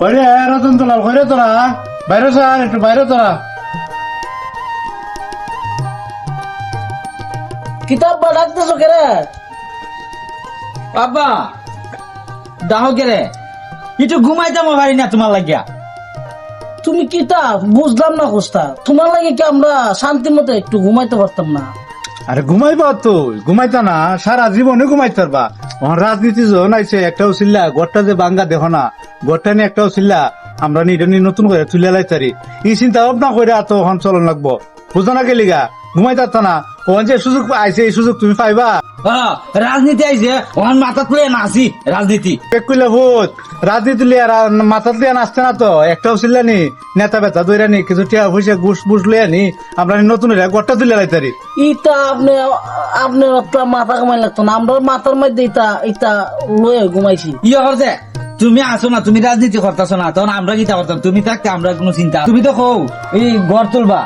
কইরে রতন তোলাল কইরে তোরা? বাইরে স্যার একটু বাইরে তোরা। কিতাব বা ডাকতেছো কে রে? বাবা দাহ কেরে একটু ঘুমাইতাম পারি না তোমার লাগিয়া। তুমি কিতাব? বুঝলাম না কোস্তা তোমার লাগে কি আমরা শান্তির মতো একটু ঘুমাইতে পারতাম না? আরে ঘুমাইবা তো ঘুমাইতা না সারা জীবনে ঘুমাইতে পারবা। রাজনীতি যখন আইছে একটাও ছিল্লা গড়টা যে বাঙ্গা দেখো না। গড়টা নিয়ে একটাও ছিল্লা আমরা নিটা নিয়ে নতুন করে তুলে লাইতারি ই চিন্তা ভাবনা করে তো ওখান চলন লাগবো। বুঝো না গেলিগা ঘুমাইতা না। ওখান যে সুযোগ আইছে এই সুযোগ তুমি পাইবা? রাজনীতি আইছে। ওখান মাথা তুলে না আসি রাজনীতি। এক কইলে ভূত রাজনীতি লিয়া রা- মাথা লিয়া নাচতে না তো? একটাও ছিল্লা নি নেতা বেতা দইরা নি কিছু টিয়া পয়সা ঘুষ বুস লিয়া নি আমরা নতুন হইরা গড়টা তুলে লাইতারি ইটা আপনি আপনি একটা মাথা ঘুমাই লাগতো না। আমরা মাথার মধ্যে ইটা ইটা লয়ে ঘুমাইছি। ইয়ে করছে তুমি আসো না, তুমি রাজনীতি করতেছো না, তখন আমরা কি করতাম? তুমি থাকতে আমরা কোনো চিন্তা তুমি তো কও, এই গড় তুলবা।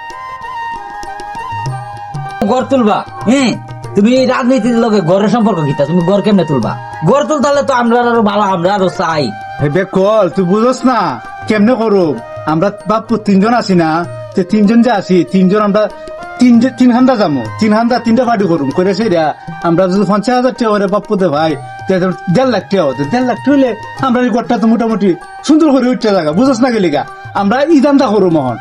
গড় তুলবা হ্যাঁ? তুমি রাজনীতির লগে গড়ের সম্পর্ক কিতা তুমি গড় কেমনে তুলবা? গড় তুলতালে তো আমরা আরও ভালো, আমরা আরও চাই। হে বেকল তুই বুঝস না, কেমনে করু? আমরা বাপু তিনজন আছি না তিনজন যে আছি, তিনজন আমরা তিন তিন হান্দা যাব তিন হান্দা তিনটা পার্টি করুম। করে সেটা আমরা যদি পঞ্চাশ হাজার টাকা করে বাপু দে ভাই দেড় লাখ টাকা হতো। দেড় লাখ টাকা হইলে আমরা এই গড়টা তো মোটামুটি সুন্দর করে উঠতে থাকা বুঝস না গেলিগা? আমরা ই দান্দা করু মহন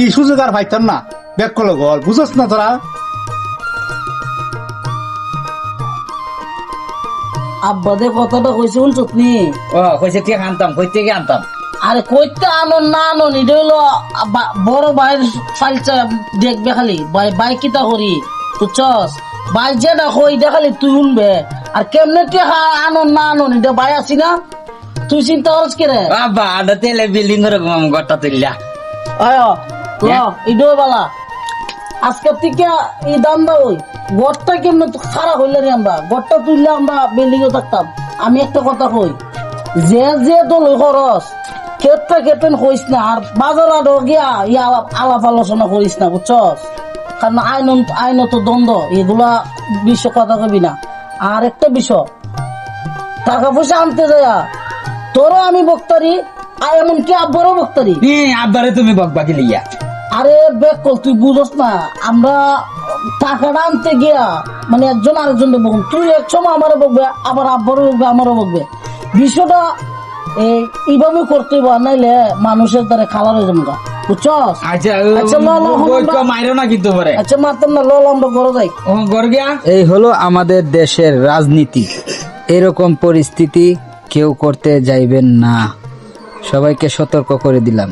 এই সুযোগ আর পাইতাম না। বেক কল গল বুঝস না তোরা? আব্বাদে কথাটা কইছে শুনছো তুমি ও কইছে ঠিক আনতাম কই থেকে আনতাম। আরে কইতে আনো না আনো এটা হইল বা- বড় ভাইয়ের ফাইলটা দেখবে খালি। ভাই ভাই কিতা করি? বুঝছস ভাই যেটা কই এটা খালি তুই শুনবে। আর কেমনে টেকা আনো না আনো এটা ভাই আছি না? তুই চিন্তা করছ কে রে? বাবা আডা তেলে বিল্ডিং করে ঘুমাম গড়টা তুললা আয় ল ইডো বালা। আজকে থেকে এই দাম দা ওই? গড়টা কেমনে তো খারাপ হইলে রে আমরা? গড়টা তুললে আমরা বিল্ডিং এ থাকতাম। আমি একটা কথা কই যে যে দল খরচ ক্ষেত্রে ক্ষেত্রে কইস না আর বাজার আরও গিয়া ইয়া আলাপ- আলোচনা করিস না বুঝছস? কারণ আইন আইনত দ্বন্দ্ব এগুলা বিষয় কথা কবি না। আর একটা বিষয় টাকা পয়সা আনতে যায়া তোরও আমি বক্তারি আর এমনকি আব্বারও বক্তারি। আব্বারে তুমি বকবা কি লিয়া আরে বেকল তুই বুঝস না আমরা টাকাটা আনতে গিয়া মানে একজন আরেকজন বকুন তুই এক সময় আমারও বকবে আবার আব্বারও বকবে আমারও বকবে। বিষয়টা এই এইভাবে করতে নাইলে মানুষের দ্বারা খালার হয়ে যাব বুঝছস? আচ্ছা আচ্ছা, ল, ল, ল, ল। মাইরো না কিন্তু পরে। আচ্ছা মারতাম না ল ল, আমরা ঘরে যাই। ও গিয়া? এই হলো আমাদের দেশের রাজনীতি। এরকম পরিস্থিতি কেউ করতে যাইবেন না। সবাইকে সতর্ক করে দিলাম।